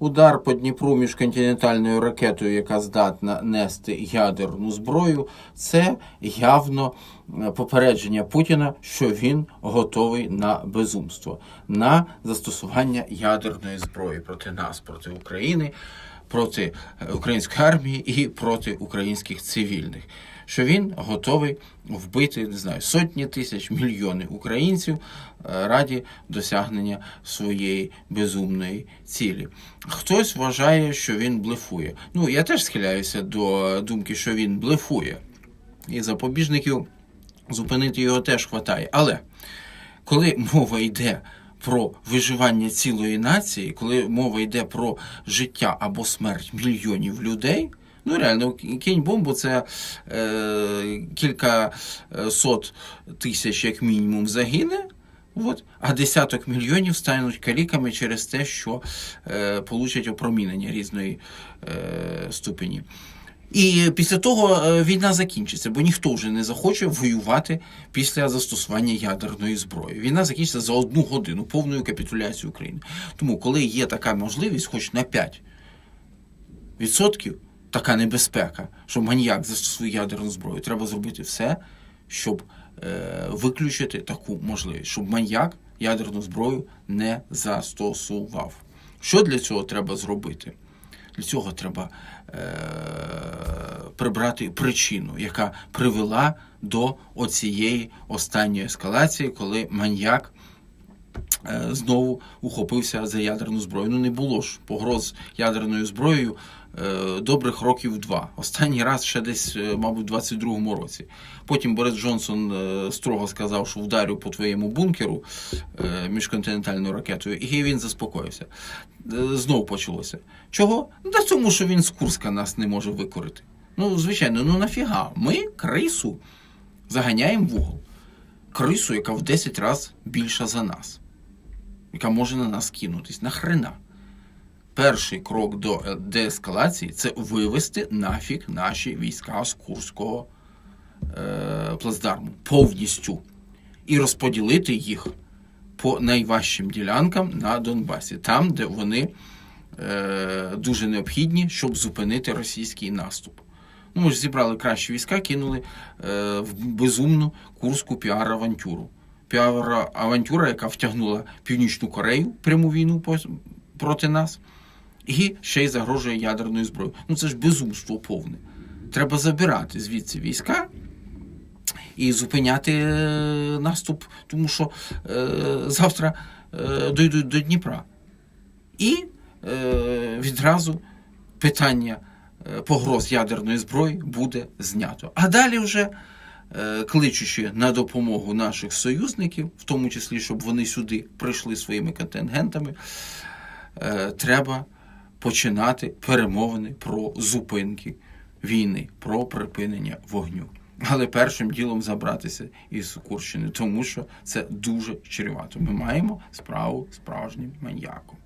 удар по Дніпру міжконтинентальною ракетою, яка здатна нести ядерну зброю, це явно е, попередження Путіна, що він готовий на безумство, на застосування ядерної зброї проти нас, проти України, проти е, української армії і проти українських цивільних. Що він готовий вбити не знаю сотні тисяч, мільйони українців е, раді досягнення своєї безумної цілі. Хтось вважає, що він блефує. Ну я теж схиляюся до думки, що він блефує, і запобіжників зупинити його теж хватає. Але коли мова йде про виживання цілої нації, коли мова йде про життя або смерть мільйонів людей. Ну, реально, кінь бомбу це е, кілька е, сот тисяч, як мінімум, загине. От, а десяток мільйонів стануть каліками через те, що е, получать опромінення різної е, ступені. І після того е, війна закінчиться, бо ніхто вже не захоче воювати після застосування ядерної зброї. Війна закінчиться за одну годину повною капітуляцією України. Тому, коли є така можливість, хоч на 5 відсотків, така небезпека, що маніяк застосує ядерну зброю, треба зробити все, щоб е, виключити таку можливість, щоб маньяк ядерну зброю не застосував. Що для цього треба зробити? Для цього треба е, прибрати причину, яка привела до оцієї останньої ескалації, коли маньяк знову ухопився за ядерну зброю. Ну не було ж погроз ядерною зброєю е, добрих років два. Останній раз ще десь, е, мабуть, у 22-му році. Потім Борис Джонсон е, строго сказав, що вдарю по твоєму бункеру е, міжконтинентальною ракетою, і він заспокоївся. Е, Знов почалося. Чого? Та тому, що він з Курська нас не може викорити. Ну, звичайно, ну нафіга? Ми крису заганяємо в угол. Крису, яка в 10 разів більша за нас, яка може на нас кинутись. Нахрена? Перший крок до е, деескалації це вивести нафіг наші війська з Курського е, плацдарму повністю і розподілити їх по найважчим ділянкам на Донбасі, там, де вони е, дуже необхідні, щоб зупинити російський наступ. Ну, ми ж зібрали кращі війська, кинули е, в безумну курську піар-авантюру. Піар-авантюра, яка втягнула Північну Корею пряму війну проти нас, і ще й загрожує ядерною зброєю. Ну це ж безумство повне. Треба забирати звідси війська і зупиняти е, наступ, тому що е, завтра е, дійдуть до Дніпра. І е, відразу питання е, погроз ядерної зброї буде знято. А далі вже. Е, Кличучи на допомогу наших союзників, в тому числі, щоб вони сюди прийшли своїми контингентами, е, треба починати перемовини про зупинки війни, про припинення вогню. Але першим ділом забратися із Курщини, тому що це дуже чревато. Ми маємо справу з справжнім маньяком.